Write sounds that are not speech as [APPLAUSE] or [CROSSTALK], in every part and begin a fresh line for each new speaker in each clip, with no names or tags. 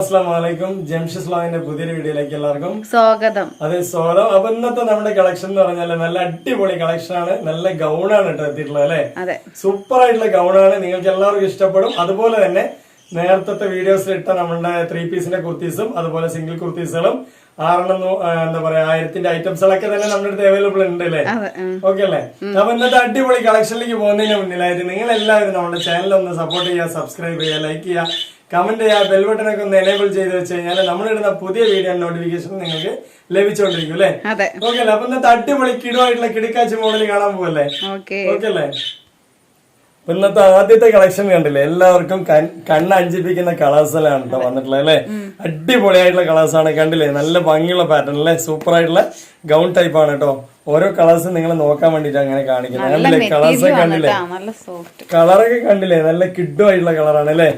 അസ്ലാമലൈക്കും ജംഷിസ് ലാവിന്റെ പുതിയൊരു വീഡിയോയിലേക്ക് എല്ലാവർക്കും
സ്വാഗതം.
അതെ സോലോ അപ്പൊ ഇന്നത്തെ നമ്മുടെ കളക്ഷൻ എന്ന് പറഞ്ഞാൽ നല്ല അടിപൊളി കളക്ഷൻ ആണ്. നല്ല ഗൗണാണ് കേട്ടോ എത്തിയിട്ടുള്ളത് അല്ലെ?
അതെ.
സൂപ്പർ ആയിട്ടുള്ള ഗൗണാണ് നിങ്ങൾക്ക് എല്ലാവർക്കും ഇഷ്ടപ്പെടും. അതുപോലെ തന്നെ നേരത്തെ വീഡിയോസിൽ ഇട്ട നമ്മുടെ ത്രീ പീസിന്റെ കുർത്തീസും അതുപോലെ സിംഗിൾ കുർത്തീസുകളും ആറെണ്ണം എന്താ പറയാ ആയിരത്തിന്റെ ഐറ്റംസുകളൊക്കെ തന്നെ നമ്മുടെ അടുത്ത് അവൈലബിൾ ഉണ്ട് അല്ലേ. ഓക്കെ അല്ലേ? അപ്പൊ ഇന്നത്തെ അടിപൊളി കളക്ഷനിലേക്ക് പോകുന്നതിന് മുന്നിലായിട്ട് നിങ്ങൾ എല്ലാവരും നമ്മുടെ ചാനൽ ഒന്ന് സപ്പോർട്ട് ചെയ്യുക സബ്സ്ക്രൈബ് ചെയ്യുക ലൈക്ക് ചെയ്യുക. കമന്റ് ചെയ്യുക ബെൽ ബട്ടൺ ഒക്കെ ഒന്ന് എനേബിൾ ചെയ്ത് വെച്ച് കഴിഞ്ഞാൽ നമ്മളിടുന്ന പുതിയ വീഡിയോ നോട്ടിഫിക്കേഷൻ നിങ്ങൾക്ക് ലഭിച്ചോണ്ടിരിക്കും അല്ലേ? ഓക്കെ അല്ലേ? അപ്പൊ ഇന്നത്തെ അടിപൊളി കിടുവായിട്ടുള്ള കിടക്കാച്ചി മോഡൽ കാണാൻ പോകല്ലേ
ഓക്കെ.
അല്ലേ? അപ്പൊ ഇന്നത്തെ ആദ്യത്തെ കളക്ഷൻ കണ്ടില്ലേ? എല്ലാവർക്കും കണ്ണ അഞ്ചിപ്പിക്കുന്ന കളേഴ്സിലാണ് കേട്ടോ വന്നിട്ടുള്ളത് അല്ലേ? അടിപൊളിയായിട്ടുള്ള കളേഴ്സ് ആണ് കണ്ടില്ലേ? നല്ല ഭംഗിയുള്ള പാറ്റേൺ അല്ലേ? സൂപ്പർ ആയിട്ടുള്ള ഗൗൺ ടൈപ്പ് ആണ് കേട്ടോ ഓരോ കളേഴ്സ് നിങ്ങൾ നോക്കാൻ വേണ്ടിട്ട് അങ്ങനെ കാണിക്കുന്നത് കണ്ടില്ലേ? കളേഴ്സ് കണ്ടില്ലേ? കളറൊക്കെ കണ്ടില്ലേ? നല്ല കിഡ്ഡു ആയിട്ടുള്ള കളറാണ് അല്ലേ?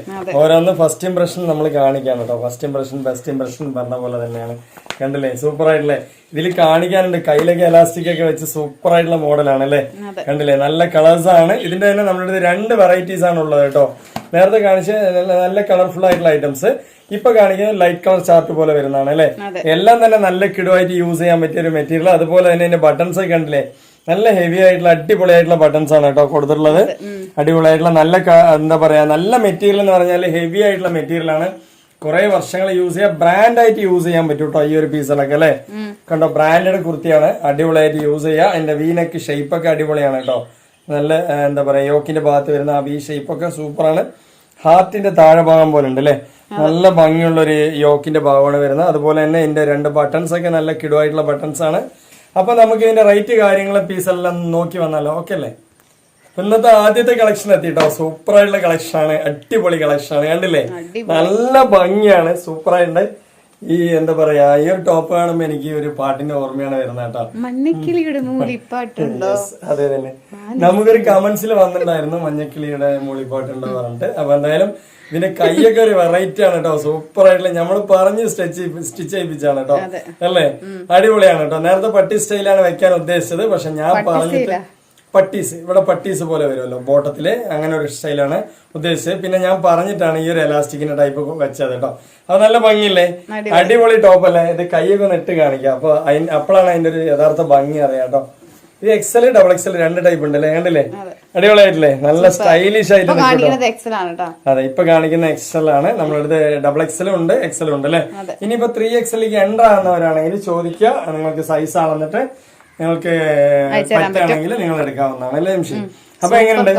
ഓരോന്ന് ഫസ്റ്റ് ഇംപ്രഷൻ നമ്മൾ കാണിക്കാണ് കേട്ടോ. ഫസ്റ്റ് ഇംപ്രഷൻ ബെസ്റ്റ് ഇംപ്രഷൻ പറഞ്ഞ പോലെ തന്നെയാണ്. കണ്ടില്ലേ? സൂപ്പർ ആയിട്ടുള്ളേ ഇതിൽ കാണിക്കാനുണ്ട്. കയ്യിലൊക്കെ എലാസ്റ്റിക് ഒക്കെ വെച്ച് സൂപ്പർ ആയിട്ടുള്ള മോഡലാണ് അല്ലേ? കണ്ടില്ലേ? നല്ല കളേഴ്സ് ആണ്. ഇതിന്റെ തന്നെ നമ്മുടെ രണ്ട് വെറൈറ്റീസ് ആണ് ഉള്ളത് കേട്ടോ. നേരത്തെ കാണിച്ച നല്ല- കളർഫുൾ ആയിട്ടുള്ള ഐറ്റംസ് ഇപ്പൊ കാണിക്കുന്ന ലൈറ്റ് കളർ ചാർട്ട് പോലെ വരുന്നതാണ് അല്ലെ? എല്ലാം തന്നെ നല്ല കിടുവായിട്ട് യൂസ് ചെയ്യാൻ പറ്റിയ ഒരു മെറ്റീരിയൽ അതുപോലെ തന്നെ ഇതിന്റെ ബട്ടൺസ് ഒക്കെ കണ്ടില്ലേ? നല്ല ഹെവി ആയിട്ടുള്ള അടിപൊളി ആയിട്ടുള്ള ബട്ടൺസ് ആണ് കേട്ടോ കൊടുത്തിട്ടുള്ളത്. അടിപൊളിയായിട്ടുള്ള നല്ല എന്താ പറയാ നല്ല മെറ്റീരിയൽ എന്ന് പറഞ്ഞാൽ ഹെവി ആയിട്ടുള്ള മെറ്റീരിയൽ ആണ്. കുറെ വർഷങ്ങൾ യൂസ് ചെയ്യാം ബ്രാൻഡ് ആയിട്ട് യൂസ് ചെയ്യാൻ പറ്റും കേട്ടോ ഈ ഒരു പീസുകളൊക്കെ അല്ലെ? കണ്ടോ ബ്രാൻഡഡ് കുർത്തിയാണ് അടിപൊളിയായിട്ട് യൂസ് ചെയ്യുക അതിന്റെ വീനക്ക് ഷേപ്പ് ഒക്കെ അടിപൊളിയാണ് കേട്ടോ. നല്ല എന്താ പറയാ യോക്കിന്റെ ഭാഗത്ത് വരുന്ന ആ വി ഷേപ്പ് ഒക്കെ സൂപ്പറാണ്. ഹാർട്ടിന്റെ താഴെ ഭാഗം പോലെ ഉണ്ട് അല്ലേ നല്ല ഭംഗിയുള്ള ഒരു യോക്കിന്റെ ഭാഗമാണ് വരുന്നത്. അതുപോലെ തന്നെ ഇതിന്റെ രണ്ട് ബട്ടൺസ് ഒക്കെ നല്ല കിടുവായിട്ടുള്ള ബട്ടൺസ് ആണ്. അപ്പൊ നമുക്ക് ഇതിന്റെ റേറ്റ് കാര്യങ്ങൾ പീസ് എല്ലാം നോക്കി വന്നാലോ? ഓക്കെ അല്ലേ? ഇന്നത്തെ ആദ്യത്തെ കളക്ഷൻ എത്തിട്ടോ സൂപ്പറായിട്ടുള്ള കളക്ഷൻ ആണ്. അടിപൊളി കളക്ഷൻ ആണ്. കണ്ടില്ലേ? നല്ല ഭംഗിയാണ്. സൂപ്പർ ആയിട്ടുണ്ട്. ഈ എന്താ പറയാ ഈ ഒരു ടോപ്പ് കാണുമ്പോ എനിക്ക് ഒരു പാട്ടിന്റെ ഓർമ്മയാണ് വരുന്നത് കേട്ടോ.
മഞ്ഞക്കിളിയുടെ മൂളിപ്പാട്ടുണ്ടോ [LAUGHS]
അതെ തന്നെ നമുക്കൊരു കമന്റ്സിൽ വന്നിട്ടുണ്ടായിരുന്നു മഞ്ഞക്കിളിയുടെ മൂളിപ്പാട്ടുണ്ടോ പറഞ്ഞിട്ട്. അപ്പൊ എന്തായാലും ഇതിന്റെ കൈയൊക്കെ ഒരു വെറൈറ്റി ആണ് കേട്ടോ. സൂപ്പർ ആയിട്ടുള്ള നമ്മൾ പറഞ്ഞ് സ്റ്റിച്ച് സ്റ്റിച്ച് ചെയ്യിപ്പിച്ചാണ് കേട്ടോ. അല്ലേ? അടിപൊളിയാണ് കേട്ടോ. നേരത്തെ പട്ടി സ്റ്റൈലാണ് വെക്കാൻ ഉദ്ദേശിച്ചത്. പക്ഷെ ഞാൻ പറഞ്ഞിട്ട് പട്ടീസ്. ഇവിടെ പട്ടീസ് പോലെ വരുമല്ലോ ബോട്ടത്തിൽ. അങ്ങനെ ഒരു സ്റ്റൈലാണ് ഉദ്ദേശിച്ചത്. പിന്നെ ഞാൻ പറഞ്ഞിട്ടാണ് ഈ ഒരു എലാസ്റ്റിക്കിന്റെ ടൈപ്പ് വെച്ചത് കേട്ടോ. അത് നല്ല ഭംഗിയില്ലേ? അടിപൊളി. ടോപ്പ് അല്ലേ? ഇത് കൈയൊക്കെ നെട്ട് കാണിക്കുക കാണിക്കാം. അപ്പൊ അതിന് അപ്പോഴാണ് അതിന്റെ ഒരു യഥാർത്ഥ ഭംഗി അറിയാം കേട്ടോ. ഇത് എക്സൽ ഡബിൾ എക്സൽ രണ്ട് ടൈപ്പ് ഉണ്ടല്ലേ? കണ്ടില്ലേ? അടിപൊളിയായിട്ടില്ലേ? നല്ല സ്റ്റൈലിഷ് ആയിട്ട് അതെ ഇപ്പൊ കാണിക്കുന്ന എക്സൽ ആണ്. നമ്മളടുത്ത് ഡബിൾ എക്സലും ഉണ്ട് എക്സലും ഉണ്ട് അല്ലെ? ഇനിയിപ്പോ ത്രീ എക്സലിലേക്ക് എന്റർ ആകുന്നവരാണെങ്കിൽ ചോദിക്കുക നിങ്ങൾക്ക് സൈസ് ആണെന്നിട്ട് നിങ്ങൾക്ക് പറ്റുകയാണെങ്കിൽ നിങ്ങൾ എടുക്കാവുന്നതാണ് അല്ലേ ശരി അപ്പൊ എങ്ങനെയുണ്ട്?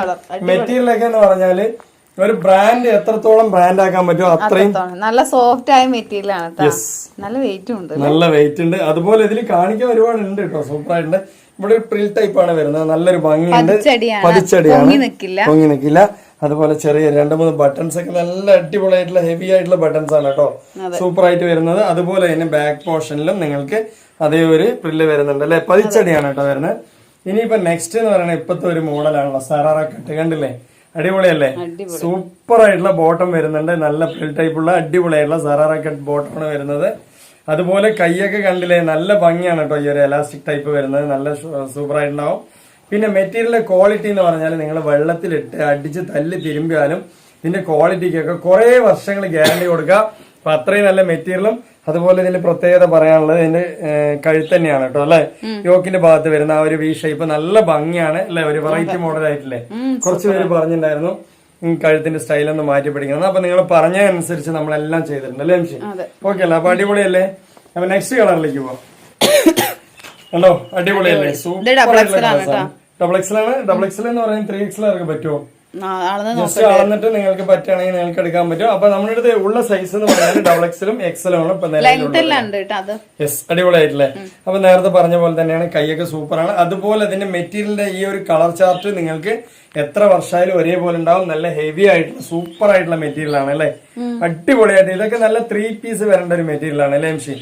മെറ്റീരിയൽ ഒക്കെ എന്ന് പറഞ്ഞാൽ ഒരു ബ്രാൻഡ് എത്രത്തോളം ബ്രാൻഡ് ആക്കാൻ പറ്റുമോ അത്രയും
നല്ല സോഫ്റ്റ് ആയ മെറ്റീരിയൽ ആണ് നല്ല വെയിറ്റ് ഉണ്ട്
നല്ല വെയിറ്റ് ഉണ്ട്. അതുപോലെ ഇതിൽ കാണിക്കാൻ ഒരുപാട് ഉണ്ട് കേട്ടോ സൂപ്പർ ആയിട്ടുണ്ട്. ഇവിടെ ഒരു പ്രിൽ ടൈപ്പ് ആണ് വരുന്നത്. നല്ലൊരു ഭംഗിയുണ്ട്.
പതിച്ചടിയാണ്. പൊങ്ങി നിക്കില്ല.
അതുപോലെ ചെറിയ രണ്ട് മൂന്ന് ബട്ടൺസ് ഒക്കെ നല്ല അടിപൊളിയായിട്ടുള്ള ഹെവി ആയിട്ടുള്ള ബട്ടൺസ് ആണ് കേട്ടോ. സൂപ്പർ ആയിട്ട് വരുന്നത്. അതുപോലെ തന്നെ ബാക്ക് പോർഷനിലും നിങ്ങൾക്ക് അതേ ഒരു പ്രില്ല് വരുന്നുണ്ട് അല്ലെ? പതിച്ചടിയാണ് കേട്ടോ വരുന്നത്. ഇനിയിപ്പോ നെക്സ്റ്റ് എന്ന് പറയുന്നത് ഇപ്പത്തെ ഒരു മോഡലാണല്ലോ സറാറ കട്ട് കണ്ടില്ലേ? അടിപൊളിയല്ലേ? സൂപ്പർ ആയിട്ടുള്ള ബോട്ടം വരുന്നുണ്ട്. നല്ല പ്രിൽ ടൈപ്പുള്ള അടിപൊളിയായിട്ടുള്ള സറാറ കട്ട് ബോട്ടമാണ് വരുന്നത്. അതുപോലെ കൈയൊക്കെ കണ്ടില്ലേ? നല്ല ഭംഗിയാണ് കേട്ടോ ഈ ഒരു എലാസ്റ്റിക് ടൈപ്പ് വരുന്നത്. നല്ല സൂപ്പർ ആയിട്ടുണ്ടാവും. പിന്നെ മെറ്റീരിയൽ ക്വാളിറ്റി എന്ന് പറഞ്ഞാൽ നിങ്ങൾ വെള്ളത്തിലിട്ട് അടിച്ച് തല്ലി തിരുമ്പിയാലും ഇതിന്റെ ക്വാളിറ്റിക്കൊക്കെ കുറെ വർഷങ്ങൾ ഗ്യാരണ്ടി കൊടുക്കുക. അപ്പൊ അത്രയും നല്ല മെറ്റീരിയലും അതുപോലെ ഇതിന്റെ പ്രത്യേകത പറയാനുള്ളത് ഇതിന്റെ കഴുത്തന്നെയാണ് കഴുത്ത് തന്നെയാണ് കേട്ടോ അല്ലെ? യോക്കിന്റെ ഭാഗത്ത് വരുന്ന ആ ഒരു വി ഷേപ്പ് നല്ല ഭംഗിയാണ് അല്ലെ? ഒരു വെറൈറ്റി മോഡൽ ആയിട്ടില്ലേ? കുറച്ച് പേര് പറഞ്ഞിട്ടുണ്ടായിരുന്നു കഴുത്തിന്റെ സ്റ്റൈൽ ഒന്ന് മാറ്റി പിടിക്കണം. അപ്പൊ നിങ്ങൾ പറഞ്ഞതനുസരിച്ച് നമ്മളെല്ലാം ചെയ്തിട്ടുണ്ട് അല്ലേ ഓക്കെ അല്ലേ? അപ്പൊ അടിപൊളിയല്ലേ? അപ്പൊ നെക്സ്റ്റ് കളറിലേക്ക് പോവാം. [COUGHS] കണ്ടോ? അടിപൊളിയല്ലേ? സൂപ്പർ ഡബിൾ എക്സൽ ആണ് ഡബിൾ എക്സൽ എന്ന് പറയുന്നത് ത്രീ എക്സൽ ആർക്ക് പറ്റുമോ? അളന്നിട്ട് നിങ്ങൾക്ക് പറ്റുകയാണെങ്കിൽ നിങ്ങൾക്ക് എടുക്കാൻ പറ്റും. അപ്പൊ നമ്മുടെ അടുത്ത് ഉള്ള സൈസ് എന്ന് പറഞ്ഞാൽ ഡബിൾ എക്സലും എക്സലും ആണ് ഇപ്പൊ യെസ് അടിപൊളിയായിട്ടില്ലേ? അപ്പൊ നേരത്തെ പറഞ്ഞ പോലെ തന്നെയാണ് കൈയൊക്കെ സൂപ്പറാണ് അതുപോലെ അതിന്റെ മെറ്റീരിയലിന്റെ ഈ ഒരു കളർ ചാർട്ട് നിങ്ങൾക്ക് എത്ര വർഷമായാലും ഒരേപോലെ ഉണ്ടാവും. നല്ല ഹെവി ആയിട്ടുള്ള സൂപ്പർ ആയിട്ടുള്ള മെറ്റീരിയൽ ആണ് അല്ലെ? അടിപൊളിയായിട്ട് ഇതൊക്കെ നല്ല ത്രീ പീസ് വരേണ്ട ഒരു മെറ്റീരിയൽ ആണ് അല്ലേ എംഷി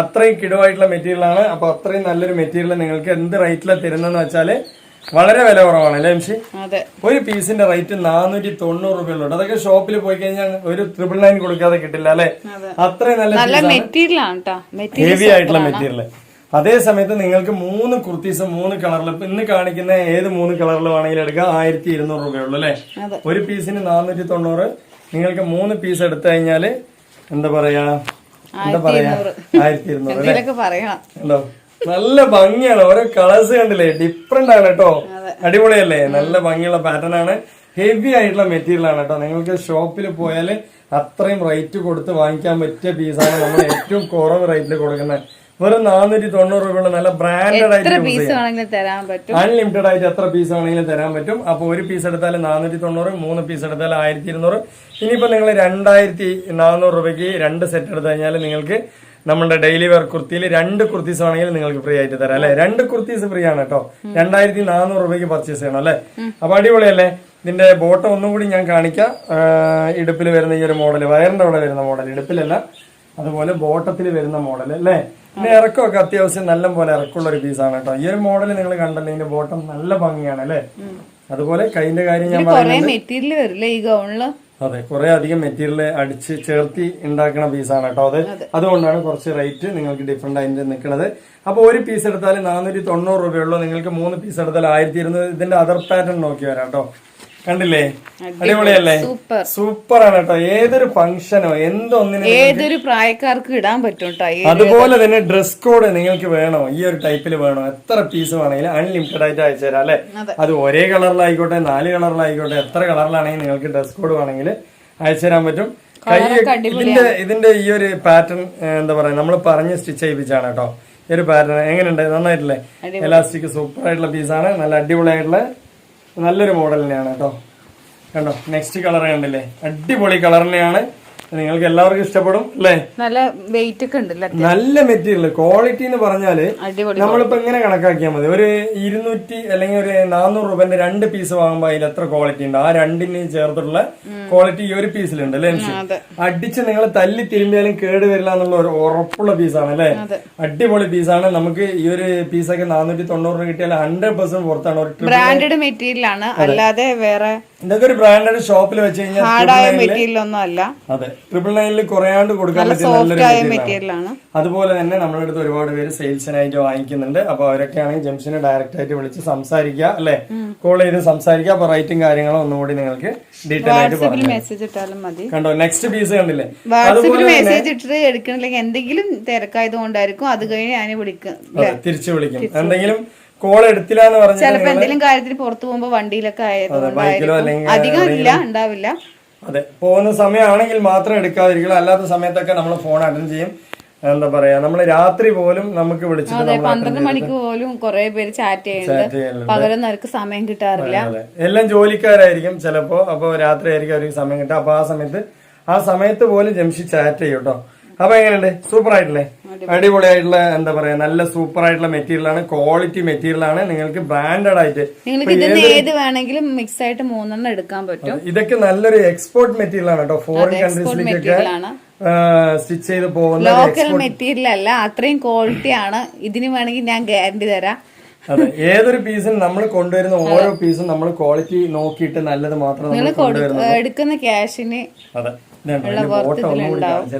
അത്രയും കിടുവായിട്ടുള്ള മെറ്റീരിയൽ ആണ്. അപ്പൊ അത്രയും നല്ലൊരു മെറ്റീരിയൽ നിങ്ങൾക്ക് എന്ത് റേറ്റിലാണ് തരുന്നതെന്ന് വെച്ചാൽ വളരെ വില കുറവാണ് അല്ലേ എംഷി ഒരു പീസിന്റെ റേറ്റ് നാനൂറ്റി തൊണ്ണൂറ് രൂപയുള്ളൂ അതൊക്കെ ഷോപ്പിൽ പോയി കഴിഞ്ഞാൽ ഒരു ട്രിപ്പിൾ നയൻ കൊടുക്കാതെ കിട്ടില്ല അല്ലെ? അത്രയും നല്ല
നല്ല മെറ്റീരിയൽ ആണ്
ഹെവി ആയിട്ടുള്ള മെറ്റീരിയൽ. അതേ സമയത്ത് നിങ്ങൾക്ക് മൂന്ന് കുർത്തീസ് മൂന്ന് കളറിൽ ഇന്ന് കാണിക്കുന്ന ഏത് മൂന്ന് കളറിൽ വേണമെങ്കിലും എടുക്കാം. ആയിരത്തി ഇരുന്നൂറ് രൂപയുള്ളൂ അല്ലെ? ഒരു പീസിന് നാനൂറ്റി തൊണ്ണൂറ് നിങ്ങൾക്ക് മൂന്ന് പീസ് എടുത്തു കഴിഞ്ഞാൽ എന്താ പറയാ? എന്താ പറയാ? ആയിരത്തി ഇരുന്നൂറ് അല്ലെ? ഉണ്ടോ നല്ല ഭംഗിയാണ്. ഓരോ കളേഴ്സ് കണ്ടില്ലേ? ഡിഫറെന്റ് ആണ് കേട്ടോ. അടിപൊളിയല്ലേ? നല്ല ഭംഗിയുള്ള പാറ്റേൺ ആണ്. ഹെവി ആയിട്ടുള്ള മെറ്റീരിയൽ ആണ് കേട്ടോ. നിങ്ങൾക്ക് ഷോപ്പിൽ പോയാൽ അത്രയും റേറ്റ് കൊടുത്ത് വാങ്ങിക്കാൻ പറ്റിയ പീസാണ് നമ്മൾ ഏറ്റവും കുറവ് റേറ്റിൽ കൊടുക്കുന്നത്. വെറും നാനൂറ്റി തൊണ്ണൂറ് രൂപയുള്ള നല്ല ബ്രാൻഡഡ് ആയിട്ട് അൺലിമിറ്റഡ് ആയിട്ട് എത്ര പീസ് വേണമെങ്കിലും തരാൻ പറ്റും. അപ്പോൾ ഒരു പീസ് എടുത്താൽ നാനൂറ്റി തൊണ്ണൂറ് മൂന്ന് പീസ് എടുത്താൽ ആയിരത്തി ഇരുന്നൂറ്. ഇനിയിപ്പോൾ നിങ്ങൾ രണ്ടായിരത്തി നാനൂറ് രൂപയ്ക്ക് രണ്ട് സെറ്റ് എടുത്തു കഴിഞ്ഞാൽ നിങ്ങൾക്ക് നമ്മുടെ ഡെയിലി വെയർ കുർത്തിയിൽ രണ്ട് കുർത്തീസ് വേണമെങ്കിൽ നിങ്ങൾക്ക് ഫ്രീ ആയിട്ട് തരാം അല്ലെ? രണ്ട് കുർത്തീസ് ഫ്രീ ആണ് കേട്ടോ. രണ്ടായിരത്തി നാനൂറ് രൂപയ്ക്ക് പർച്ചേസ് ചെയ്യണം അല്ലെ? അപ്പൊ അടിപൊളിയല്ലേ? ഇതിന്റെ ബോട്ടം ഒന്നും കൂടി ഞാൻ കാണിക്കാം. ഇടുപ്പിൽ വരുന്ന ഈ ഒരു മോഡൽ വയറിന്റെ അവിടെ വരുന്ന മോഡൽ ഇടുപ്പിലല്ല അതുപോലെ ബോട്ടത്തിൽ വരുന്ന മോഡൽ അല്ലേ? പിന്നെ ഇറക്കമൊക്കെ അത്യാവശ്യം നല്ല പോലെ ഇറക്കമുള്ള ഒരു പീസാണ് കേട്ടോ. ഈ ഒരു മോഡൽ നിങ്ങൾ കണ്ടല്ലോ ഇതിന്റെ ബോട്ടം നല്ല ഭംഗിയാണ് അല്ലേ? അതുപോലെ കൈന്റെ കാര്യം ഞാൻ പറഞ്ഞു
മെറ്റീരിയൽ വരില്ലേ ഈ ഗൗണിൽ
അതെ കുറെ അധികം മെറ്റീരിയൽ അടിച്ച് ചേർത്തി ഉണ്ടാക്കുന്ന പീസാണ് കേട്ടോ അത്. അതുകൊണ്ടാണ് കുറച്ച് റേറ്റ് നിങ്ങൾക്ക് ഡിഫറെന്റ് ആയിട്ട് നിൽക്കുന്നത് അപ്പൊ ഒരു പീസ് എടുത്താൽ നാനൂറ്റി തൊണ്ണൂറ് രൂപയുള്ളൂ നിങ്ങൾക്ക് മൂന്ന് പീസ് എടുത്താൽ ആയിരത്തി ഇരുന്നൂറ്. ഇതിന്റെ അതർ പാറ്റേൺ നോക്കി വരാം കേട്ടോ. കണ്ടില്ലേ? അടിപൊളിയല്ലേ?
സൂപ്പർ.
ആണ് കേട്ടോ ഏതൊരു ഫംഗ്ഷനോ എന്തൊന്നിനും
ഏതൊരു പ്രായക്കാർക്ക് ഇടാൻ പറ്റും
അതുപോലെ തന്നെ ഡ്രസ് കോഡ് നിങ്ങൾക്ക് വേണോ? ഈ ഒരു ടൈപ്പിൽ വേണോ? എത്ര പീസ് വേണമെങ്കിലും അൺലിമിറ്റഡ് ആയിട്ട് അയച്ചു തരാം അല്ലെ? അത്. ഒരേ കളറിലായിക്കോട്ടെ നാല് കളറിലായിക്കോട്ടെ എത്ര കളറിലാണെങ്കിലും നിങ്ങൾക്ക് ഡ്രസ് കോഡ് വേണമെങ്കിൽ അയച്ചു തരാൻ പറ്റും. കൈ ഇതിന്റെ ഇതിന്റെ ഈ ഒരു പാറ്റേൺ എന്താ പറയാ നമ്മൾ പറഞ്ഞ് സ്റ്റിച്ച് ചെയ്യിപ്പിച്ചാണ് കേട്ടോ ഈ ഒരു പാറ്റേൺ എങ്ങനെയുണ്ട്? നന്നായിട്ടില്ലേ? എലാസ്റ്റിക് സൂപ്പർ ആയിട്ടുള്ള പീസാണ് നല്ല അടിപൊളിയായിട്ടുള്ള നല്ലൊരു മോഡൽ തന്നെയാണ് കേട്ടോ. കണ്ടോ നെക്സ്റ്റ് കളർ കണ്ടില്ലേ? അടിപൊളി കളർ തന്നെയാണ് നിങ്ങൾക്ക് എല്ലാവർക്കും ഇഷ്ടപ്പെടും അല്ലേ?
നല്ല വെയിറ്റ് ഒക്കെ ഉണ്ടല്ലേ
നല്ല മെറ്റീരിയൽ ക്വാളിറ്റി എന്ന്
പറഞ്ഞാൽ
നമ്മളിപ്പോ എങ്ങനെ കണക്കാക്കിയാൽ മതി. ഒരു ഇരുന്നൂറ്റി അല്ലെങ്കിൽ ഒരു നാനൂറ് രൂപന്റെ രണ്ട് പീസ് വാങ്ങുമ്പോൾ അതിൽ എത്ര ക്വാളിറ്റി ഉണ്ട്? ആ രണ്ടിന് ചേർത്തിട്ടുള്ള ക്വാളിറ്റി ഈ ഒരു പീസിലുണ്ട് അല്ലേ. അടിച്ച് നിങ്ങൾ തല്ലി തിരുമ്പിയാലും കേട് വരില്ല എന്നുള്ള ഒരു ഉറപ്പുള്ള പീസാണ് അല്ലേ? അടിപൊളി പീസാണ് നമുക്ക് ഈ ഒരു പീസൊക്കെ നാനൂറ്റി തൊണ്ണൂറ് രൂപ കിട്ടിയാൽ ഹൺഡ്രഡ് പെർസെന്റ് പുറത്താണ് ഒരു
ബ്രാൻഡഡ് മെറ്റീരിയൽ ആണ്. അല്ലാതെ വേറെ
ഇതൊക്കെ ഒരു ബ്രാൻഡഡ് ഷോപ്പിൽ വെച്ച് കഴിഞ്ഞാൽ
ഹാർഡായ മെറ്റീരിയൽ ഒന്നും അല്ല
അതെ ട്രിപ്പിൾ നയനിൽ കുറയാണ്ട് കൊടുക്കാൻ പറ്റിയ നല്ലൊരു അതുപോലെ തന്നെ നമ്മുടെ അടുത്ത് ഒരുപാട് പേര് സെയിൽസിനായിട്ട് വാങ്ങിക്കുന്നുണ്ട്. അപ്പൊ അവരൊക്കെ ആണെങ്കിൽ ജംസിനെ ഡയറക്റ്റ് ആയിട്ട് വിളിച്ച് സംസാരിക്കുക അല്ലെ? കോൾ ചെയ്ത് സംസാരിക്കുക. അപ്പൊ റൈറ്റും കാര്യങ്ങളും ഒന്നുകൂടി നിങ്ങൾക്ക് ഡീറ്റെയിൽ ആയിട്ട് പറഞ്ഞു
മെസ്സേജ് ഇട്ടാലും മതി.
കണ്ടോ? നെക്സ്റ്റ് പീസ് കണ്ടില്ലേ?
വാട്സപ്പിൽ മെസ്സേജ് ഇട്ടിട്ട് എടുക്കണില്ലെങ്കിൽ എന്തെങ്കിലും തിരക്കായത് കൊണ്ടായിരിക്കും. അത് കഴിഞ്ഞ് ഞാൻ വിളിക്കും.
തിരിച്ചു വിളിക്കും. എന്തെങ്കിലും കോൾ എടുത്തില്ല എന്ന് പറഞ്ഞാൽ
ചിലപ്പോ എന്തെങ്കിലും കാര്യത്തിന് പുറത്തു പോകുമ്പോ വണ്ടിയിലൊക്കെ
ആയതുകൊണ്ട്
ആയതുകൊണ്ടായിരിക്കും അധികം ഇല്ല ഉണ്ടാവില്ല.
അതെ പോകുന്ന സമയമാണെങ്കിൽ മാത്രം എടുക്കാതിരിക്കുക അല്ലാത്ത സമയത്തൊക്കെ നമ്മൾ ഫോൺ അറ്റൻഡ് ചെയ്യും. എന്താ പറയാ നമ്മൾ രാത്രി പോലും നമുക്ക് വിളിച്ചിട്ട്
പന്ത്രണ്ട് മണിക്ക് പോലും കുറെ പേര് ചാറ്റ് ചെയ്യുന്നുണ്ട്. പകരം നിനക്ക് സമയം കിട്ടാറില്ല.
എല്ലാം ജോലിക്കാരായിരിക്കും ചിലപ്പോ. അപ്പൊ രാത്രി ആയിരിക്കും അവർക്ക് സമയം കിട്ടുക. അപ്പൊ ആ സമയത്ത് ആ സമയത്ത് പോലും ജംഷി ചാറ്റ് ചെയ്യും കേട്ടോ അപ്പൊ എങ്ങനെയുണ്ട്? സൂപ്പർ ആയിട്ടില്ലേ അടിപൊളിയായിട്ടുള്ള എന്താ പറയാ നല്ല സൂപ്പർ ആയിട്ടുള്ള മെറ്റീരിയൽ ആണ് ക്വാളിറ്റി മെറ്റീരിയൽ ആണ് നിങ്ങൾക്ക് ബ്രാൻഡഡ് ആയിട്ട്
നിങ്ങൾക്ക് ഏത് വേണമെങ്കിലും മിക്സ് ആയിട്ട് മൂന്നെണ്ണം എടുക്കാൻ പറ്റും.
ഇതൊക്കെ നല്ലൊരു എക്സ്പോർട്ട് മെറ്റീരിയൽ ആണ് കേട്ടോ ഫോറിൻ കൺട്രീസിലേക്കൊക്കെ സ്റ്റിച്ച് ചെയ്ത് പോകുന്ന
ലോക്കൽ മെറ്റീരിയൽ അല്ല അത്രയും ക്വാളിറ്റി ആണ്. ഇതിന് വേണമെങ്കിൽ ഞാൻ ഗ്യാരണ്ടി തരാം.
അതെ ഏതൊരു പീസും നമ്മൾ കൊണ്ടുവരുന്ന ഓരോ പീസും നമ്മൾ ക്വാളിറ്റി നോക്കിയിട്ട് നല്ലത് മാത്രം
എടുക്കുന്ന ക്യാഷിന്
അതെ.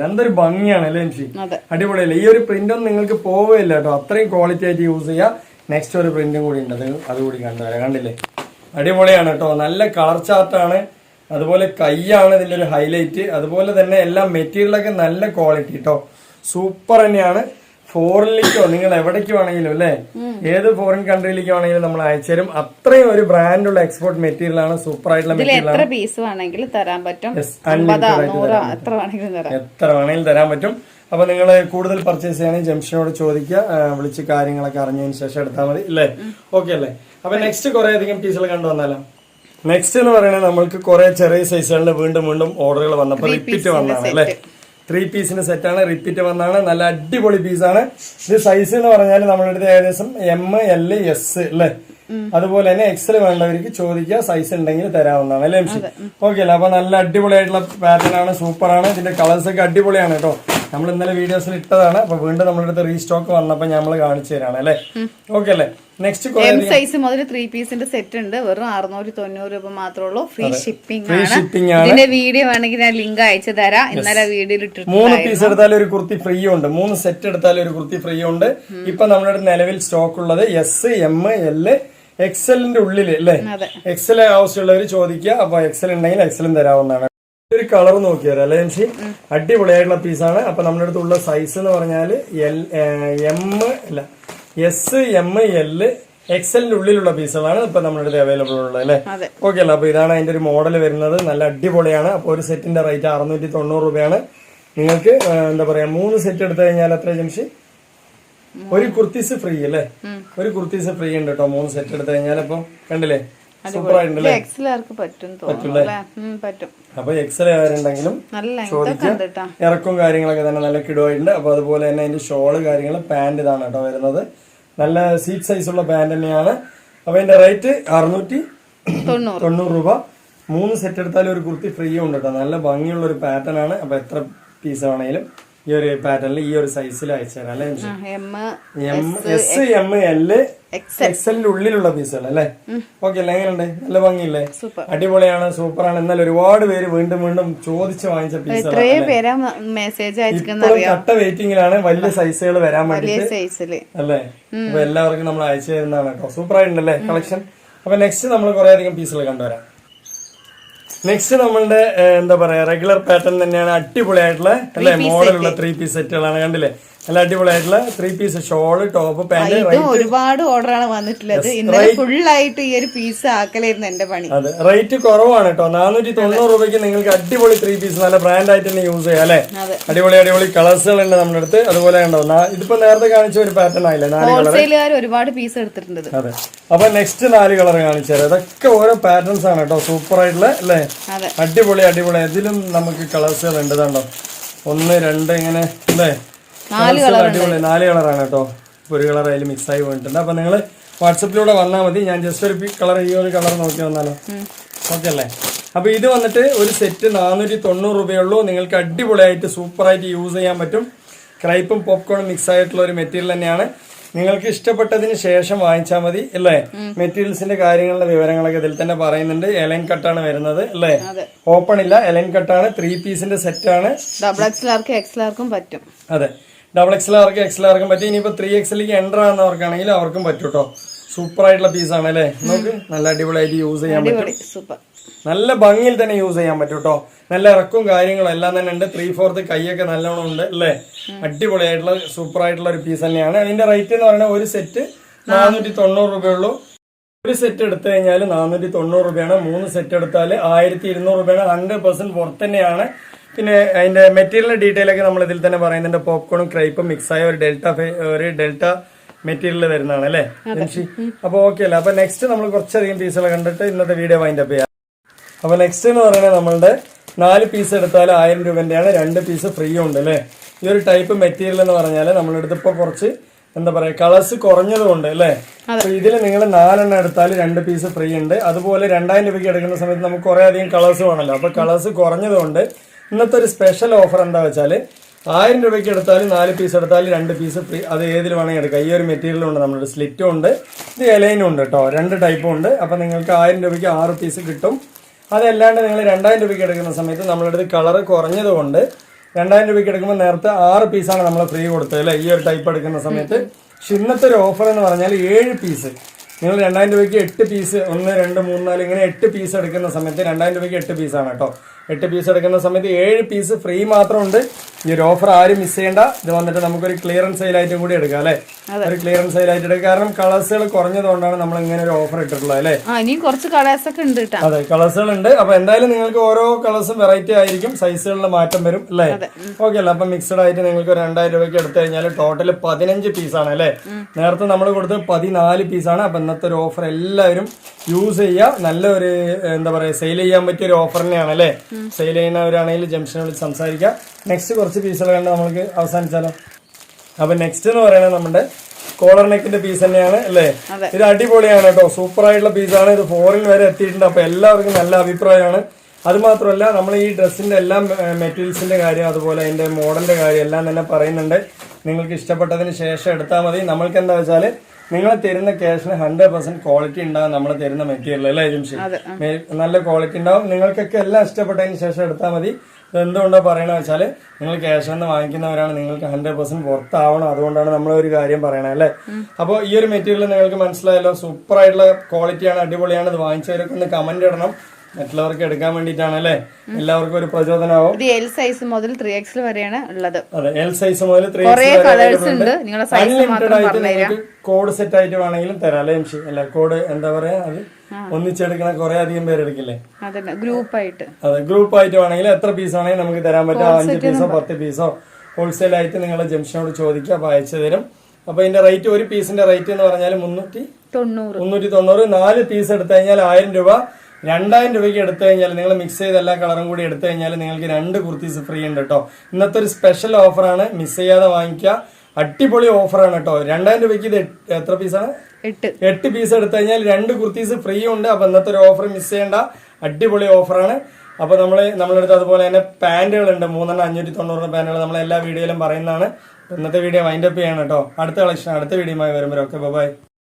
എന്തൊരു ഭംഗിയാണ് അല്ലേ എനിക്ക് അടിപൊളിയല്ലേ. ഈ ഒരു പ്രിന്റ് ഒന്നും നിങ്ങൾക്ക് പോവുകയില്ല കേട്ടോ. അത്രയും ക്വാളിറ്റി ആയിട്ട് യൂസ് ചെയ്യാം. നെക്സ്റ്റ് ഒരു പ്രിന്റും കൂടി ഉണ്ട്. അത് അതുകൂടി കണ്ടുവരാം. കണ്ടില്ലേ? അടിപൊളിയാണ് കേട്ടോ. നല്ല കളർ ചാർട്ടാണ് അതുപോലെ കൈയാണ് ഇതിന്റെ ഒരു ഹൈലൈറ്റ് അതുപോലെ തന്നെ എല്ലാ മെറ്റീരിയലൊക്കെ നല്ല ക്വാളിറ്റി കേട്ടോ സൂപ്പർ തന്നെയാണ്. ഫോറിനിലേക്കോ നിങ്ങൾ എവിടേക്ക് വേണമെങ്കിലും അല്ലെ? ഏത് ഫോറിൻ കൺട്രിയിലേക്ക് വേണമെങ്കിലും നമ്മൾ അയച്ചുതരും. അത്രയും ഒരു ബ്രാൻഡുള്ള എക്സ്പോർട്ട് മെറ്റീരിയൽ ആണ് സൂപ്പർ ആയിട്ടുള്ള മെറ്റീരിയൽ
എത്ര പീസ് വേണമെങ്കിലും തരാൻ പറ്റും. എത്ര വേണമെങ്കിലും
തരാൻ പറ്റും. അപ്പൊ നിങ്ങൾ കൂടുതൽ പർച്ചേസ് ചെയ്യണമെങ്കിൽ ജംഷനോട് ചോദിക്കുക. വിളിച്ച് കാര്യങ്ങളൊക്കെ അറിഞ്ഞതിന് ശേഷം എടുത്താൽ മതി അല്ലേ? ഓക്കെ അല്ലേ? അപ്പൊ നെക്സ്റ്റ് കുറെ അധികം പീസുകൾ കണ്ടു വന്നാലോ? നെക്സ്റ്റ് എന്ന് പറയുന്നത് നമ്മൾക്ക് കുറെ ചെറിയ സൈസുകളിൽ വീണ്ടും വീണ്ടും ഓർഡറുകൾ വന്നപ്പോൾ റിപ്പീറ്റ് വന്നാണ് അല്ലേ? ത്രീ പീസിന്റെ സെറ്റാണ് റിപ്പീറ്റ് വന്നാണ്. നല്ല അടിപൊളി പീസാണ് ഇത് സൈസ് എന്ന് പറഞ്ഞാൽ നമ്മുടെ അടുത്ത് ഏകദേശം എം എൽ എസ് അല്ലേ അതുപോലെ തന്നെ എക്സൽ വേണ്ടവർക്ക് ചോദിക്കുക സൈസ് ഉണ്ടെങ്കിൽ തരാവുന്നതാണ് അല്ലേ ഓക്കെ അല്ലേ അപ്പൊ നല്ല അടിപൊളിയായിട്ടുള്ള പാറ്റേൺ ആണ്. സൂപ്പർ ആണ്. ഇതിന്റെ കളേഴ്സ് ഒക്കെ അടിപൊളിയാണ് കേട്ടോ. നമ്മൾ ഇന്നലെ വീഡിയോസിൽ ഇട്ടതാണ്. അപ്പൊ വീണ്ടും നമ്മുടെ അടുത്ത് റീസ്റ്റോക്ക് വന്നപ്പോ നമ്മൾ കാണിച്ചു തരാണ് അല്ലേ? ഓക്കെ അല്ലേ? നെക്സ്റ്റ്
സൈസ് മുതൽ ത്രീ പീസിന്റെ സെറ്റ് ഉണ്ട്. വെറും അറുന്നൂറ്റി തൊണ്ണൂറ് രൂപ മാത്രമേ ഉള്ളൂ. ഫ്രീ ഷിപ്പിംഗ് ആണ്.
ഷിപ്പിംഗ്
ഇതിന്റെ വീഡിയോ വേണമെങ്കിൽ ഞാൻ ലിങ്ക് അയച്ചു തരാം. ഇന്നലെ വീഡിയോയിൽ ഇട്ടിട്ടുണ്ട്
മൂന്ന് പീസ് എടുത്താലും ഒരു കുർത്തി ഫ്രീ ഉണ്ട്. മൂന്ന് സെറ്റ് എടുത്താലും ഒരു കുർത്തി ഫ്രീ ഉണ്ട്. ഇപ്പൊ നമ്മുടെ അടുത്ത് നിലവിൽ സ്റ്റോക്ക് ഉള്ളത് എസ് എം എൽ എക്സലിന്റെ ഉള്ളിൽ അല്ലേ? എക്സൽ ആവശ്യമുള്ളവർ ചോദിക്കുക. അപ്പൊ എക്സൽ ഉണ്ടെങ്കിൽ എക്സലും തരാവുന്നതാണ്. ഒരു കളർ നോക്കിയാൽ അല്ലേ ജംഷി അടിപൊളിയായിട്ടുള്ള പീസാണ്. അപ്പൊ നമ്മുടെ അടുത്തുള്ള സൈസ് എന്ന് പറഞ്ഞാൽ എൽ എം അല്ല എസ് എം എൽ എക്സലിന്റെ ഉള്ളിലുള്ള പീസുകളാണ് ഇപ്പൊ നമ്മുടെ അടുത്ത് അവൈലബിൾ ഉള്ളത് അല്ലേ? ഓക്കെ അല്ല അപ്പൊ ഇതാണ് അതിന്റെ ഒരു മോഡൽ വരുന്നത്. നല്ല അടിപൊളിയാണ്. അപ്പൊ ഒരു സെറ്റിന്റെ റേറ്റ് അറുന്നൂറ്റി തൊണ്ണൂറ് രൂപയാണ്. നിങ്ങൾക്ക് എന്താ പറയാ മൂന്ന് സെറ്റ് എടുത്തു കഴിഞ്ഞാൽ എത്ര ജംഷി? ഒരു കുർത്തീസ് ഫ്രീ അല്ലേ? ഒരു കുർത്തീസ് ഫ്രീ ഉണ്ട് കേട്ടോ മൂന്ന് സെറ്റ് എടുത്തു കഴിഞ്ഞാൽ. അപ്പൊ കണ്ടില്ലേ
പറ്റും? പറ്റും.
അപ്പൊ ഇറക്കും കാര്യങ്ങളൊക്കെ തന്നെ നല്ല കിടുവായിട്ടുണ്ട്. അപ്പൊ അതുപോലെ തന്നെ അതിന്റെ ഷോൾ കാര്യങ്ങൾ പാന്റ് ഇതാണ് കേട്ടോ വരുന്നത്. നല്ല സീറ്റ് സൈസ് ഉള്ള പാന്റ് തന്നെയാണ്. അപ്പൊ അതിന്റെ റേറ്റ് അറുന്നൂറ്റി
തൊണ്ണൂറ്.
തൊണ്ണൂറ് രൂപ. മൂന്ന് സെറ്റ് എടുത്താലും ഒരു കുർത്തി ഫ്രീ ഉണ്ട് കേട്ടോ നല്ല ഭംഗിയുള്ള ഒരു പാറ്റേൺ ആണ്. അപ്പൊ എത്ര പീസ് വേണമെങ്കിലും ഈ ഒരു പാറ്റേണിൽ ഈ ഒരു സൈസിൽ അയച്ചു തരാം അല്ലെ എസ് എം എൽ എക്സലിന്റെ ഉള്ളിലുള്ള പീസുകൾ അല്ലേ? ഓക്കെ അല്ലേ? എങ്ങനെയുണ്ട്? നല്ല ഭംഗിയില്ലേ?
സൂപ്പർ.
അടിപൊളിയാണ് സൂപ്പറാണ്. എന്നാൽ ഒരുപാട് പേര് വീണ്ടും വീണ്ടും ചോദിച്ച് വാങ്ങിച്ച പീസുകൾ കട്ട വെയിറ്റിംഗിലാണ് വലിയ സൈസുകൾ വരാൻ വേണ്ടി അല്ലേ? അപ്പൊ എല്ലാവർക്കും നമ്മൾ അയച്ചു തരുന്നതാണ് കേട്ടോ. സൂപ്പർ ആയിട്ടുണ്ടല്ലേ കളക്ഷൻ അപ്പൊ നെക്സ്റ്റ് നമ്മൾ കുറെ അധികം പീസുകൾ കണ്ടുവരാം. നെക്സ്റ്റ് നമ്മളുടെ എന്താ പറയാ റെഗുലർ പാറ്റേൺ തന്നെയാണ് അടിപൊളിയായിട്ടുള്ള അല്ലെ മോഡലുള്ള ത്രീ പീസ് സെറ്റുകളാണ് കണ്ടില്ലേ? നല്ല അടിപൊളിയായിട്ടുള്ള three piece shawl top pant
ഒരുപാട് ഓർഡറാണ് വന്നിട്ടുള്ളത്. ഇന്നലെ ഫുള്ളായിട്ട് ഈ ഒരു പീസ് ആക്കലായിരുന്നു എന്റെ പണി.
അതെ റേറ്റ് കുറവാണ് കേട്ടോ നാനൂറ്റി തൊണ്ണൂറ് രൂപയ്ക്ക് നിങ്ങൾക്ക് അടിപൊളി ത്രീ പീസ് നല്ല ബ്രാൻഡ് ആയിട്ട് തന്നെ യൂസ് ചെയ്യാം അല്ലെ? അടിപൊളി അടിപൊളി കളേഴ്സുകൾ ഉണ്ട് നമ്മുടെ അടുത്ത്. അതുപോലെ ഉണ്ടോ ഇതിപ്പോ നേരത്തെ കാണിച്ച ഒരു പാറ്റേൺ ആയില്ലേ നാല് കളർ
ഒരുപാട് പീസ് എടുത്തിട്ടുണ്ട്.
അതെ. അപ്പൊ നെക്സ്റ്റ് നാല് കളർ കാണിച്ചു തരാം. ഇതൊക്കെ ഓരോ പാറ്റേൺസ് ആണ് കേട്ടോ സൂപ്പർ ആയിട്ടുള്ള അല്ലേ? അടിപൊളി അടിപൊളി. ഇതിലും നമുക്ക് കളേഴ്സുകൾ ഉണ്ട് കണ്ടോ? ഒന്ന് രണ്ട് ഇങ്ങനെ അല്ലേ? അടിപൊളി. നാല് കളറാണ് കേട്ടോ ഒരു കളർ അതിൽ മിക്സ് ആയി പോയിട്ടുണ്ട്. അപ്പൊ നിങ്ങൾ വാട്സപ്പിലൂടെ വന്നാൽ മതി. ഞാൻ ജസ്റ്റ് ഒരു കളർ ഈ ഒരു കളർ നോക്കി വന്നാലോ? ഓക്കെ അല്ലേ? അപ്പൊ ഇത് വന്നിട്ട് ഒരു സെറ്റ് നാനൂറ്റി തൊണ്ണൂറ് രൂപയുള്ളൂ നിങ്ങൾക്ക് അടിപൊളിയായിട്ട് സൂപ്പറായിട്ട് യൂസ് ചെയ്യാൻ പറ്റും. ക്രൈപ്പും പോപ്കോണും മിക്സ് ആയിട്ടുള്ള ഒരു മെറ്റീരിയൽ തന്നെയാണ്. നിങ്ങൾക്ക് ഇഷ്ടപ്പെട്ടതിന് ശേഷം വാങ്ങിച്ചാൽ മതി അല്ലേ? മെറ്റീരിയൽസിന്റെ കാര്യങ്ങളുടെ വിവരങ്ങളൊക്കെ ഇതിൽ തന്നെ പറയുന്നുണ്ട്. എലൈൻ കട്ടാണ് വരുന്നത് അല്ലേ? ഓപ്പൺ ഇല്ല. എലൈൻ കട്ടാണ് ത്രീ പീസിന്റെ സെറ്റാണ്
ഡബിൾ എക്സിലാർക്കും എക്സിലാർക്കും പറ്റും.
അതെ. ഡബിൾ എക്സൽ ആർക്ക് എക്സൽ ആർക്കും പറ്റും? ഇനിയിപ്പോൾ ത്രീ എക്സലിലേക്ക് എന്റർ ആകുന്നവർക്കാണെങ്കിൽ അവർക്കും പറ്റും കേട്ടോ സൂപ്പർ ആയിട്ടുള്ള പീസാണ് അല്ലേ നമുക്ക് നല്ല അടിപൊളിയായിട്ട് യൂസ് ചെയ്യാൻ പറ്റും. നല്ല ഭംഗിയിൽ തന്നെ യൂസ് ചെയ്യാൻ പറ്റും കേട്ടോ നല്ല ഇറക്കും കാര്യങ്ങളും എല്ലാം തന്നെ ഉണ്ട്. ത്രീ ഫോർത്ത് കൈയൊക്കെ നല്ലോണം ഉണ്ട് അല്ലേ? അടിപൊളിയായിട്ടുള്ള സൂപ്പർ ആയിട്ടുള്ള ഒരു പീസ് തന്നെയാണ്. അതിന്റെ റേറ്റ് എന്ന് പറയുന്നത് ഒരു സെറ്റ് നാനൂറ്റി തൊണ്ണൂറ് രൂപയുള്ളൂ. ഒരു സെറ്റ് എടുത്തു കഴിഞ്ഞാൽ നാനൂറ്റി തൊണ്ണൂറ് രൂപയാണ്. മൂന്ന് സെറ്റ് എടുത്താൽ ആയിരത്തി ഇരുന്നൂറ് രൂപയാണ്. ഹൺഡ്രഡ് പെർസെന്റ് പുറത്ത് തന്നെയാണ്. പിന്നെ അതിന്റെ മെറ്റീരിയലിന്റെ ഡീറ്റെയിൽ ഒക്കെ നമ്മൾ ഇതിൽ തന്നെ പറയുന്നുണ്ട്. പോപ്കോണും ക്രൈപ്പും മിക്സ് ആയ ഒരു ഡെൽറ്റ ഒരു ഡെൽറ്റ മെറ്റീരിയൽ വരുന്നതാണ് അല്ലേ? അപ്പൊ ഓക്കെ അല്ലേ? അപ്പൊ നെക്സ്റ്റ് നമ്മൾ കുറച്ചധികം പീസുകൾ കണ്ടിട്ട് ഇന്നത്തെ വീഡിയോ വൈൻഡപ്പ് ചെയ്യാം. അപ്പൊ നെക്സ്റ്റ് എന്ന് പറയുന്നത് നമ്മളുടെ നാല് പീസ് എടുത്താൽ ആയിരം രൂപന്റെയാണ്. രണ്ട് പീസ് ഫ്രീ ഉണ്ട് അല്ലേ? ഈ ഒരു ടൈപ്പ് മെറ്റീരിയൽ എന്ന് പറഞ്ഞാൽ നമ്മളെടുത്ത് ഇപ്പൊ കുറച്ച് എന്താ പറയാ കളേഴ്സ് കുറഞ്ഞതുകൊണ്ട് അല്ലേ? അപ്പൊ ഇതിൽ നിങ്ങൾ നാലെണ്ണം എടുത്താൽ രണ്ട് പീസ് ഫ്രീ ഉണ്ട്. അതുപോലെ രണ്ടായിരം രൂപയ്ക്ക് എടുക്കുന്ന സമയത്ത് നമുക്ക് കുറെ അധികം കളേഴ്സ് വേണമല്ലോ അപ്പൊ കളേഴ്സ് കുറഞ്ഞതുകൊണ്ട് ഇന്നത്തെ ഒരു സ്പെഷ്യൽ ഓഫർ എന്താ വെച്ചാൽ ആയിരം രൂപയ്ക്ക് എടുത്താലും നാല് പീസ് എടുത്താലും രണ്ട് പീസ് ഫ്രീ അത് ഏതിൽ വേണമെങ്കിൽ എടുക്കാം. ഈ ഒരു മെറ്റീരിയലും ഉണ്ട് നമ്മുടെ സ്ലിറ്റും ഉണ്ട് ഇത് എലൈനും ഉണ്ട് കേട്ടോ രണ്ട് ടൈപ്പും ഉണ്ട്. അപ്പോൾ നിങ്ങൾക്ക് ആയിരം രൂപയ്ക്ക് ആറ് പീസ് കിട്ടും. അതല്ലാണ്ട് നിങ്ങൾ രണ്ടായിരം രൂപയ്ക്ക് എടുക്കുന്ന സമയത്ത് നമ്മളെടുത്ത് കളർ കുറഞ്ഞതുകൊണ്ട് രണ്ടായിരം രൂപയ്ക്ക് എടുക്കുമ്പോൾ നേരത്തെ ആറ് പീസാണ് നമ്മൾ ഫ്രീ കൊടുത്തത് അല്ലേ? ഈ ഒരു ടൈപ്പ് എടുക്കുന്ന സമയത്ത്. പക്ഷെ ഇന്നത്തെ ഒരു ഓഫർ എന്ന് പറഞ്ഞാൽ ഏഴ് പീസ് നിങ്ങൾ രണ്ടായിരം രൂപയ്ക്ക് എട്ട് പീസ് ഒന്ന് രണ്ട് മൂന്ന് നാല് ഇങ്ങനെ എട്ട് പീസ് എടുക്കുന്ന സമയത്ത് രണ്ടായിരം രൂപയ്ക്ക് എട്ട് പീസാണ് കേട്ടോ എട്ട് പീസ് എടുക്കുന്ന സമയത്ത് ഏഴ് പീസ് ഫ്രീ മാത്രമുണ്ട്. ഈ ഒരു ഓഫർ ആരും മിസ് ചെയ്യേണ്ട. ഇത് വന്നിട്ട് നമുക്കൊരു ക്ലിയറൻസ് സെയിലായിട്ടും കൂടി എടുക്കാം അല്ലേ? ഒരു ക്ലിയറൻസ് സെയിലായിട്ട് എടുക്കാം. കാരണം കളേഴ്സുകൾ കുറഞ്ഞതുകൊണ്ടാണ് നമ്മൾ ഇങ്ങനെ ഒരു ഓഫർ ഇട്ടിട്ടുള്ളത് അല്ലേ?
ഇനിയും കുറച്ച് കളേഴ്സ് ഒക്കെ ഉണ്ട്
അതെ കളേഴ്സുകൾ ഉണ്ട്. അപ്പൊ എന്തായാലും നിങ്ങൾക്ക് ഓരോ കളേഴ്സും വെറൈറ്റി ആയിരിക്കും. സൈസുകളിൽ മാറ്റം വരും അല്ലേ? ഓക്കെ അല്ല? അപ്പൊ മിക്സഡ് ആയിട്ട് നിങ്ങൾക്ക് ഒരു രണ്ടായിരം രൂപയ്ക്ക് എടുത്തു കഴിഞ്ഞാൽ ടോട്ടൽ പതിനഞ്ച് പീസാണ് അല്ലേ? നേരത്തെ നമ്മൾ കൊടുത്തത് പതിനാല് പീസാണ് അപ്പൊ ഇന്നത്തെ ഒരു ഓഫർ എല്ലാവരും യൂസ് ചെയ്യുക നല്ലൊരു എന്താ പറയാ സെയിൽ ചെയ്യാൻ പറ്റിയ ഒരു ഓഫർ തന്നെയാണ് അല്ലേ? സെയിൽ ചെയ്യുന്നവരാണെങ്കിൽ ജംഗ്ഷനെ വിളിച്ച് സംസാരിക്കാം. നെക്സ്റ്റ് കുറച്ച് പീസുകൾ കണ്ട് നമുക്ക് അവസാനിച്ചാലോ? അപ്പൊ നെക്സ്റ്റ് എന്ന് പറയുന്നത് നമ്മുടെ കോളർ നെക്കിന്റെ പീസ് തന്നെയാണ് അല്ലേ. ഇത് അടിപൊളിയാണ് കേട്ടോ. സൂപ്പർ ആയിട്ടുള്ള പീസാണ് ഇത് ഫോറിൽ വരെ എത്തിയിട്ടുണ്ട്. അപ്പൊ എല്ലാവർക്കും നല്ല അഭിപ്രായമാണ്. അത് മാത്രമല്ല നമ്മൾ ഈ ഡ്രസ്സിന്റെ എല്ലാ മെറ്റീരിയൽസിന്റെ കാര്യം അതുപോലെ അതിന്റെ മോഡലിന്റെ കാര്യം എല്ലാം തന്നെ പറയുന്നുണ്ട്. നിങ്ങൾക്ക് ഇഷ്ടപ്പെട്ടതിന് ശേഷം എടുത്താൽ മതി. നമ്മൾക്ക് എന്താ വെച്ചാൽ നിങ്ങൾ തരുന്ന ക്യാഷിന് ഹൺഡ്രഡ് പെർസെന്റ് ക്വാളിറ്റി ഉണ്ടാവും നമ്മൾ തരുന്ന മെറ്റീരിയൽ അല്ലേ ഏജൻസി നല്ല ക്വാളിറ്റി ഉണ്ടാവും. നിങ്ങൾക്കൊക്കെ എല്ലാം ഇഷ്ടപ്പെട്ടതിന് ശേഷം എടുത്താൽ മതി. എന്തുകൊണ്ടാണ് പറയണെന്ന് പറയണത് വെച്ചാൽ നിങ്ങൾ ക്യാഷ് എന്ന് വാങ്ങിക്കുന്നവരാണ് നിങ്ങൾക്ക് ഹൺഡ്രഡ് പെർസെന്റ് പുറത്താവണം. അതുകൊണ്ടാണ് നമ്മൾ ഒരു കാര്യം പറയണത് അല്ലേ? അപ്പോൾ ഈ ഒരു മെറ്റീരിയൽ നിങ്ങൾക്ക് മനസ്സിലായല്ലോ സൂപ്പർ ആയിട്ടുള്ള ക്വാളിറ്റിയാണ് അടിപൊളിയാണ്. ഇത് വാങ്ങിച്ചവരൊക്കെ ഒന്ന് കമന്റ് ഇടണം. മറ്റുള്ളവർക്ക് എടുക്കാൻ വേണ്ടിയിട്ടാണ് അല്ലേ? എല്ലാവർക്കും ഒരു പ്രചോദനമാവും
ഇത് എൽ സൈസ് മുതൽ ത്രീ എക്സിൽ വരെയാണ് ഉള്ളത്.
അതെ എൽ സൈസ് മുതൽ ത്രീ
എക്സ്
അൺലിമിറ്റഡ് ആയിട്ട് നിങ്ങൾക്ക് കോഡ് സെറ്റ് ആയിട്ട് വേണമെങ്കിലും തരാം അല്ലേ എംഷി അല്ല കോഡ് എന്താ പറയാ? അത് ഒന്നിച്ചെടുക്കണ കുറെ അധികം
പേരെടുക്കില്ലേ ഗ്രൂപ്പായിട്ട്
അതെ ഗ്രൂപ്പ് ആയിട്ട് വേണമെങ്കിൽ എത്ര പീസ് ആണെങ്കിലും നമുക്ക് തരാൻ പറ്റും. അഞ്ച് പീസോ പത്ത് പീസോ ഹോൾസെയിൽ ആയിട്ട് നിങ്ങൾ ജംഷനോട് ചോദിക്കുക അപ്പൊ അയച്ചു തരും. അപ്പൊ ഇതിന്റെ റേറ്റ് ഒരു പീസിന്റെ റേറ്റ് എന്ന് പറഞ്ഞാൽ മുന്നൂറ്റി
തൊണ്ണൂറ്.
മുന്നൂറ്റി തൊണ്ണൂറ്. നാല് പീസ് എടുത്തു കഴിഞ്ഞാൽ ആയിരം രൂപ. രണ്ടായിരം രൂപയ്ക്ക് എടുത്തു കഴിഞ്ഞാൽ നിങ്ങൾ മിക്സ് ചെയ്ത് എല്ലാ കളറും കൂടി എടുത്തു കഴിഞ്ഞാൽ നിങ്ങൾക്ക് രണ്ട് കുർത്തീസ് ഫ്രീ ഉണ്ട് കേട്ടോ ഇന്നത്തെ ഒരു സ്പെഷ്യൽ ഓഫറാണ് മിസ് ചെയ്യാതെ വാങ്ങിക്കുക. അടിപൊളി ഓഫറാണ് കേട്ടോ. രണ്ടായിരം രൂപയ്ക്ക് ഇത് എത്ര പീസാണ്
എട്ട്.
എട്ട് പീസ് എടുത്തു കഴിഞ്ഞാൽ രണ്ട് കുർത്തീസ് ഫ്രീ ഉണ്ട്. അപ്പൊ ഇന്നത്തെ ഒരു ഓഫർ മിസ് ചെയ്യേണ്ട. അടിപൊളി ഓഫറാണ് അപ്പൊ നമ്മൾ നമ്മളെടുത്ത് അതുപോലെ തന്നെ പാന്റുകൾ ഉണ്ട്. മൂന്നെണ്ണം അഞ്ഞൂറ്റി തൊണ്ണൂറ് പാന്റുകൾ നമ്മൾ എല്ലാ വീഡിയോയിലും പറയുന്നതാണ്. ഇന്നത്തെ വീഡിയോ വൈൻഡപ്പ് ചെയ്യണം കേട്ടോ. അടുത്ത കളക്ഷൻ അടുത്ത വീഡിയോയുമായി വരുമ്പോൾ ഓക്കെ ബൈ